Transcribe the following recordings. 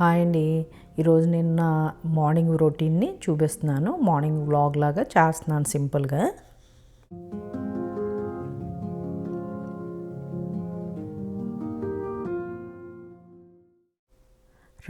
Hi అండి. ఈరోజు నేను నా మార్నింగ్ రొటీన్ని చూపిస్తున్నాను. మార్నింగ్ వ్లాగ్ లాగా చేస్తున్నాను సింపుల్గా.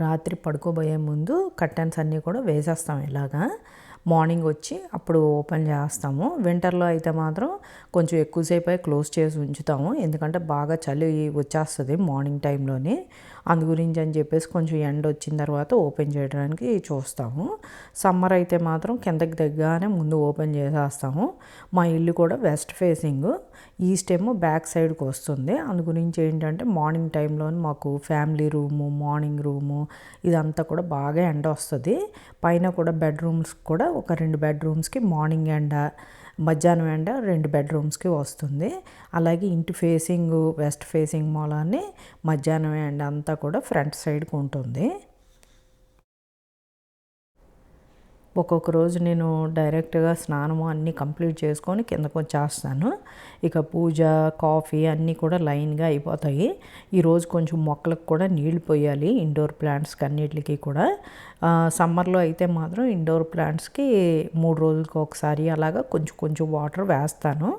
రాత్రి పడుకోబోయే ముందు కర్టన్స్ అన్నీ కూడా వేసేస్తాం ఇలాగా. మార్నింగ్ వచ్చి అప్పుడు ఓపెన్ చేస్తాము. వింటర్లో అయితే మాత్రం కొంచెం ఎక్కువసేపు క్లోజ్ చేసి ఉంచుతాము. ఎందుకంటే బాగా చలి వచ్చేస్తుంది మార్నింగ్ టైంలోనే. అందు గురించి అని చెప్పేసి కొంచెం ఎండ వచ్చిన తర్వాత ఓపెన్ చేయడానికి చూస్తాము. సమ్మర్ అయితే మాత్రం కిందకి దగ్గరనే ముందు ఓపెన్ చేసేస్తాము. మా ఇల్లు కూడా వెస్ట్ ఫేసింగ్ ఈస్ట్ ఏమో బ్యాక్ సైడ్కి వస్తుంది. అందు గురించి ఏంటంటే మార్నింగ్ టైంలో మాకు ఫ్యామిలీ రూము మార్నింగ్ రూము ఇదంతా కూడా బాగా ఎండ వస్తుంది. పైన కూడా బెడ్రూమ్స్ కూడా ఒక రెండు బెడ్రూమ్స్కి మార్నింగ్ ఎండ మధ్యాహ్నం ఎండ రెండు బెడ్రూమ్స్కి వస్తుంది. అలాగే ఇంటి ఫేసింగ్ వెస్ట్ ఫేసింగ్ మూలాన్ని మధ్యాహ్నం ఎండ అంతా కూడా ఫ్రంట్ సైడ్కి ఉంటుంది. ఒక్కొక్క రోజు నేను డైరెక్ట్గా స్నానము అన్నీ కంప్లీట్ చేసుకొని కిందకు వచ్చేస్తాను. ఇక పూజ కాఫీ అన్నీ కూడా లైన్గా అయిపోతాయి. ఈరోజు కొంచెం మొక్కలకు కూడా నీళ్ళు పోయాలి ఇండోర్ ప్లాంట్స్కి అన్నిటికీ కూడా. సమ్మర్లో అయితే మాత్రం ఇండోర్ ప్లాంట్స్కి మూడు రోజులకి ఒకసారి అలాగా కొంచెం కొంచెం వాటర్ వేస్తాను.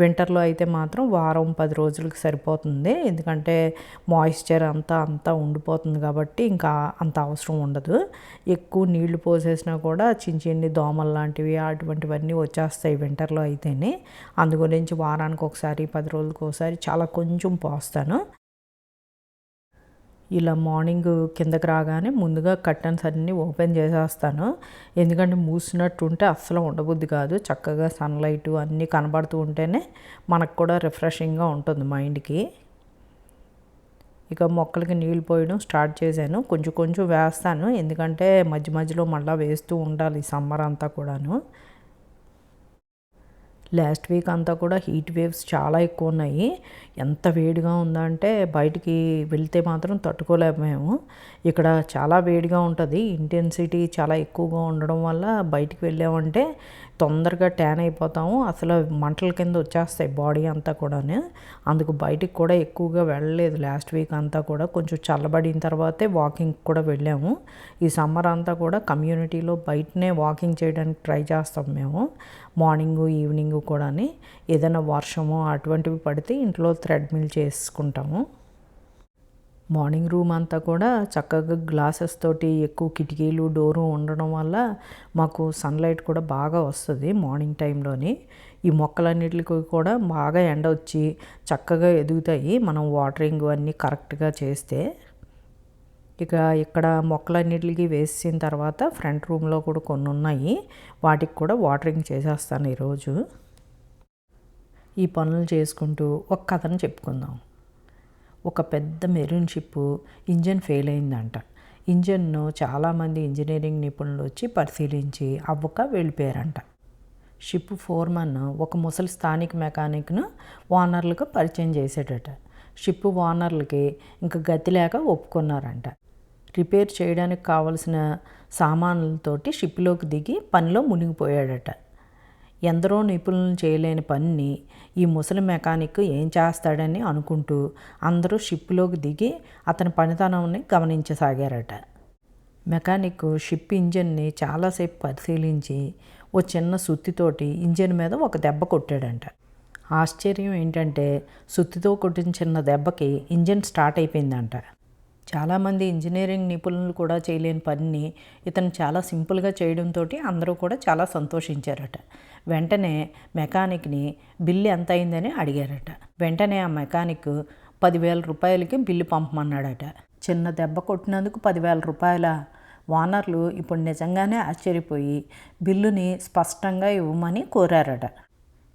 వింటర్లో అయితే మాత్రం వారం పది రోజులకు సరిపోతుంది. ఎందుకంటే మాయిశ్చర్ అంతా అంతా ఉండిపోతుంది కాబట్టి ఇంకా అంత అవసరం ఉండదు. ఎక్కువ నీళ్ళు పోసేసినా కూడా చిన్న చిన్ని దోమలు లాంటివి అటువంటివన్నీ వచ్చేస్తాయి వింటర్లో అయితేనే. అందు గురించి వారానికి ఒకసారి పది రోజులకు ఒకసారి చాలా కొంచెం పోస్తాను. ఇలా మార్నింగ్ కిందకి రాగానే ముందుగా కర్టన్స్ అన్నీ ఓపెన్ చేసేస్తాను. ఎందుకంటే మూసినట్టు ఉంటే అస్సలు ఉండబుద్ధి కాదు. చక్కగా సన్లైట్ అన్నీ కనబడుతూ ఉంటేనే మనకు కూడా రిఫ్రెషింగ్గా ఉంటుంది మైండ్కి. ఇక మొక్కలకి నీళ్ళు పోయడం స్టార్ట్ చేశాను. కొంచెం కొంచెం వేస్తాను. ఎందుకంటే మధ్య మధ్యలో మళ్ళీ వేస్తూ ఉండాలి సమ్మర్ అంతా కూడాను. లాస్ట్ వీక్ అంతా కూడా హీట్ వేవ్స్ చాలా ఎక్కువ ఉన్నాయి. ఎంత వేడిగా ఉందంటే బయటికి వెళ్తే మాత్రం తట్టుకోలేము మేము. ఇక్కడ చాలా వేడిగా ఉంటుంది. ఇంటెన్సిటీ చాలా ఎక్కువగా ఉండడం వల్ల బయటికి వెళ్ళామంటే తొందరగా ట్యాన్ అయిపోతాము. అసలు మంటల కింద వచ్చేస్తాయి బాడీ అంతా కూడా అందుకు బయటికి కూడా ఎక్కువగా వెళ్ళలేదు. లాస్ట్ వీక్ అంతా కూడా కొంచెం చల్లబడిన తర్వాతే వాకింగ్ కూడా వెళ్ళాము. ఈ సమ్మర్ అంతా కూడా కమ్యూనిటీలో బయటనే వాకింగ్ చేయడానికి ట్రై చేస్తాం మేము. మార్నింగ్ ఈవినింగ్ కూడా ఏదైనా వర్షము అటువంటివి పడితే ఇంట్లో థ్రెడ్మిల్ చేసుకుంటాము. మార్నింగ్ రూమ్ అంతా కూడా చక్కగా గ్లాసెస్ తోటి ఎక్కువ కిటికీలు డోరు ఉండడం వల్ల మాకు సన్లైట్ కూడా బాగా వస్తుంది మార్నింగ్ టైంలోని. ఈ మొక్కలన్నిటికి కూడా బాగా ఎండ వచ్చి చక్కగా ఎదుగుతాయి మనం వాటరింగ్ అన్నీ కరెక్ట్గా చేస్తే. ఇక ఇక్కడ మొక్కలన్నిటికి వేసిన తర్వాత ఫ్రంట్ రూమ్లో కూడా కొన్ని ఉన్నాయి వాటికి కూడా వాటరింగ్ చేసేస్తాను ఈరోజు. ఈ పనులు చేసుకుంటూ ఒక కథను చెప్పుకుందాం. ఒక పెద్ద మెరూన్ షిప్ ఇంజన్ ఫెయిల్ అయిందంట. ఇంజన్ను చాలామంది ఇంజనీరింగ్ నిపుణులు వచ్చి పరిశీలించి అవ్వక వెళ్ళిపోయారంట. షిప్ ఫోర్మన్ ఒక ముసలి స్థానిక మెకానిక్ను ఓనర్లకు పరిచయం చేసేటట. షిప్ ఓనర్లకి ఇంకా గతి లేక ఒప్పుకున్నారంట. రిపేర్ చేయడానికి కావలసిన సామాన్లతోటి షిప్లోకి దిగి పనిలో మునిగిపోయాడట. ఎందరో నిపుణులు చేయలేని పనిని ఈ ముసలి మెకానిక్ ఏం చేస్తాడని అనుకుంటూ అందరూ షిప్లోకి దిగి అతని పనితనాన్ని గమనించసాగారట. మెకానిక్ షిప్ ఇంజన్ని చాలాసేపు పరిశీలించి ఓ చిన్న సుత్తితోటి ఇంజన్ మీద ఒక దెబ్బ కొట్టాడంట. ఆశ్చర్యం ఏంటంటే సుత్తితో కొట్టిన చిన్న దెబ్బకి ఇంజన్ స్టార్ట్ అయిపోయిందంట. చాలామంది ఇంజనీరింగ్ నిపుణులు కూడా చేయలేని పనిని ఇతను చాలా సింపుల్గా చేయడంతో అందరూ కూడా చాలా సంతోషించారట. వెంటనే మెకానిక్ని బిల్లు ఎంత అయిందని అడిగారట. వెంటనే ఆ మెకానిక్ పదివేల రూపాయలకి బిల్లు పంపమన్నాడట. చిన్న దెబ్బ కొట్టినందుకు పదివేల రూపాయల? ఓనర్లు ఇప్పుడు నిజంగానే ఆశ్చర్యపోయి బిల్లుని స్పష్టంగా ఇవ్వమని కోరారట.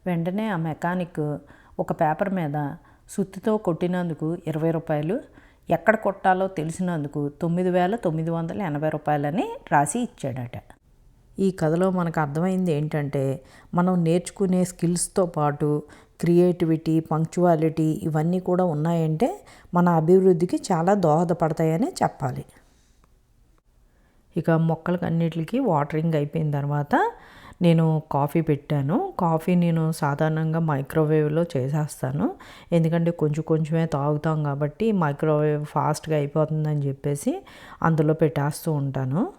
వెంటనే ఆ మెకానిక్ ఒక పేపర్ మీద సుత్తితో కొట్టినందుకు ఇరవై రూపాయలు ఎక్కడ కొట్టాలో తెలిసినందుకు తొమ్మిది వేల తొమ్మిది వందల ఎనభై రూపాయలని రాసి ఇచ్చాడట. ఈ కథలో మనకు అర్థమైంది ఏంటంటే మనం నేర్చుకునే స్కిల్స్తో పాటు క్రియేటివిటీ పంక్చువాలిటీ ఇవన్నీ కూడా ఉన్నాయంటే మన అభివృద్ధికి చాలా దోహదపడతాయని చెప్పాలి. ఇక మొక్కలకి అన్నిటికీ వాటరింగ్ అయిపోయిన తర్వాత నేను కాఫీ పెట్టాను. కాఫీ నేను సాధారణంగా మైక్రోవేవ్లో చేసేస్తాను. ఎందుకంటే కొంచెం కొంచెమే తాగుతాం కాబట్టి మైక్రోవేవ్ ఫాస్ట్గా అయిపోతుందని చెప్పేసి అందులో పెట్టేస్తూ ఉంటాను.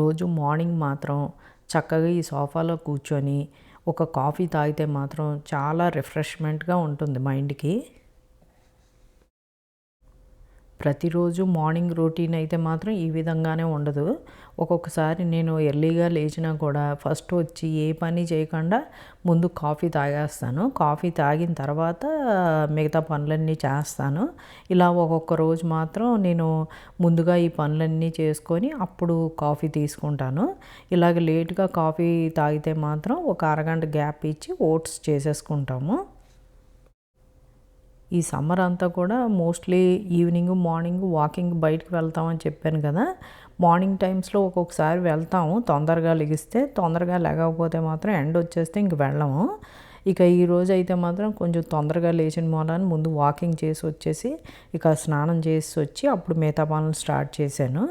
రోజు మార్నింగ్ మాత్రం చక్కగా ఈ సోఫాలో కూర్చొని ఒక కాఫీ తాగితే మాత్రం చాలా రిఫ్రెష్మెంట్గా ఉంటుంది మైండ్కి. ప్రతిరోజు మార్నింగ్ రొటీన్ అయితే మాత్రం ఈ విధంగానే ఉండదు. ఒక్కొక్కసారి నేను ఎర్లీగా లేచినా కూడా ఫస్ట్ వచ్చి ఏ పని చేయకుండా ముందు కాఫీ తాగేస్తాను. కాఫీ తాగిన తర్వాత మిగతా పనులన్నీ చేస్తాను. ఇలా ఒక్కొక్క రోజు మాత్రం నేను ముందుగా ఈ పనులన్నీ చేసుకొని అప్పుడు కాఫీ తీసుకుంటాను. ఇలాగ లేట్గా కాఫీ తాగితే మాత్రం ఒక అరగంట గ్యాప్ ఇచ్చి ఓట్స్ చేసేసుకుంటాము. ఈ సమ్మర్ అంతా కూడా మోస్ట్లీ ఈవినింగ్ మార్నింగ్ వాకింగ్ బయటకు వెళ్తామని చెప్పాను కదా. మార్నింగ్ టైమ్స్లో ఒక్కొక్కసారి వెళ్తాము. తొందరగా లెగిస్తే తొందరగా లేకపోతే మాత్రం ఎండ్ వచ్చేస్తే ఇంక వెళ్ళము. ఇక ఈ రోజు అయితే మాత్రం కొంచెం తొందరగా లేచిన మూలాన్ని ముందు వాకింగ్ చేసి వచ్చేసి ఇక స్నానం చేసి వచ్చి అప్పుడు మిగతా పనులు స్టార్ట్ చేశాను.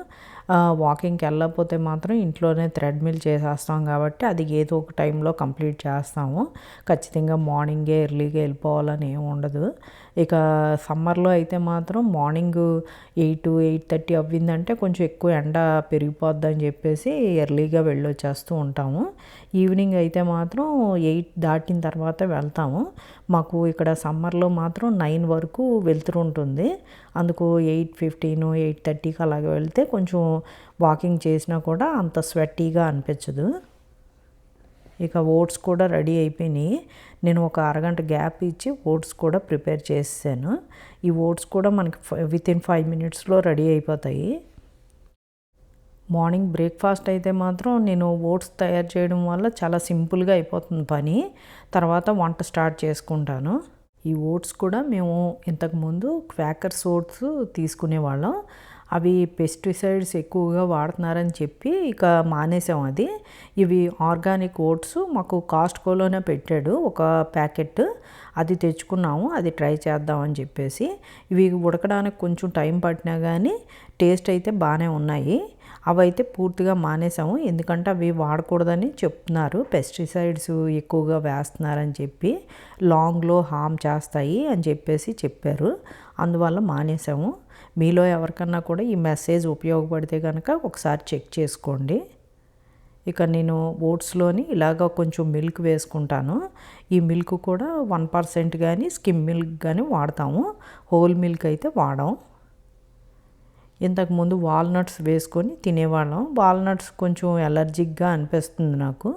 వాకింగ్కి వెళ్ళకపోతే మాత్రం ఇంట్లోనే థ్రెడ్మిల్ చేసేస్తాం కాబట్టి అది ఏదో ఒక టైంలో కంప్లీట్ చేస్తాము. ఖచ్చితంగా మార్నింగే ఎర్లీగా వెళ్ళిపోవాలని ఏమి ఉండదు. ఇక సమ్మర్లో అయితే మాత్రం మార్నింగ్ ఎయిట్ ఎయిట్ థర్టీ అవ్విందంటే కొంచెం ఎక్కువ ఎండ పెరిగిపోద్దని చెప్పేసి ఎర్లీగా వెళ్ళొచ్చేస్తూ ఉంటాము. ఈవినింగ్ అయితే మాత్రం ఎయిట్ దాటిన తర్వాత వెళ్తాము. మాకు ఇక్కడ సమ్మర్లో మాత్రం నైన్ వరకు వెళ్తురు ఉంటుంది. అందుకు ఎయిట్ ఫిఫ్టీన్ ఎయిట్ థర్టీకి అలాగే వెళ్తే కొంచెం వాకింగ్ చేసినా కూడా అంత స్వెట్టీగా అనిపించదు. ఇక ఓట్స్ కూడా రెడీ అయిపోయినాయి. నేను ఒక అరగంట గ్యాప్ ఇచ్చి ఓట్స్ కూడా ప్రిపేర్ చేసాను ఈ ఓట్స్ కూడా మనకి విత్ ఇన్ ఫైవ్ మినిట్స్లో రెడీ అయిపోతాయి. మార్నింగ్ బ్రేక్ఫాస్ట్ అయితే మాత్రం నేను ఓట్స్ తయారు చేయడం వల్ల చాలా సింపుల్గా అయిపోతుంది పని. తర్వాత వంట స్టార్ట్ చేసుకుంటాను. ఈ ఓట్స్ కూడా మేము ఇంతకుముందు క్వాకర్స్ ఓట్స్ తీసుకునేవాళ్ళం. అవి పెస్టిసైడ్స్ ఎక్కువగా వాడుతున్నారని చెప్పి ఇక మానేసాం అది. ఇవి ఆర్గానిక్ ఓట్స్ మాకు కాస్ట్కోలోనే పెట్టాడు ఒక ప్యాకెట్. అది తెచ్చుకున్నాము అది ట్రై చేద్దామని చెప్పేసి. ఇవి ఉడకడానికి కొంచెం టైం పట్టినా కానీ టేస్ట్ అయితే బాగానే ఉన్నాయి. అవైతే పూర్తిగా మానేసాము ఎందుకంటే అవి వాడకూడదని చెప్తున్నారు. పెస్టిసైడ్స్ ఎక్కువగా వేస్తున్నారని చెప్పి లాంగ్లో హామ్ చేస్తాయి అని చెప్పేసి చెప్పారు. అందువల్ల మానేసాము మీలో ఎవరికన్నా కూడా ఈ మెసేజ్ ఉపయోగపడితే కనుక ఒకసారి చెక్ చేసుకోండి. ఇక నేను ఓట్స్లోని ఇలాగ కొంచెం మిల్క్ వేసుకుంటాను. ఈ మిల్క్ కూడా వన్ పర్సెంట్ కానీ స్కిమ్ మిల్క్ కానీ వాడతాము. హోల్ మిల్క్ అయితే వాడాం ఇంతకుముందు వాల్నట్స్ వేసుకొని తినేవాళ్ళం. వాల్నట్స్ కొంచెం ఎలర్జిక్గా అనిపిస్తుంది నాకు.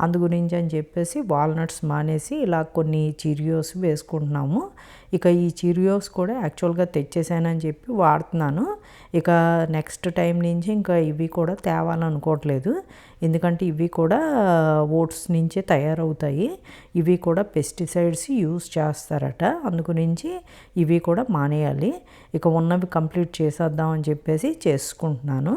అందు గురించి అని చెప్పేసి వాల్నట్స్ మానేసి ఇలా కొన్ని చిరియోస్ వేసుకుంటున్నాము. ఇక ఈ చిరియోస్ కూడా యాక్చువల్గా తెచ్చేసానని చెప్పి వాడుతున్నాను. ఇక నెక్స్ట్ టైం నుంచి ఇంకా ఇవి కూడా తేవాలనుకోవట్లేదు ఎందుకంటే ఇవి కూడా ఓట్స్ నుంచే తయారవుతాయి. ఇవి కూడా పెస్టిసైడ్స్ యూస్ చేస్తారట. అందుగురించి ఇవి కూడా మానేయాలి. ఇక ఉన్నవి కంప్లీట్ చేసేద్దామని చెప్పేసి చేసుకుంటున్నాను.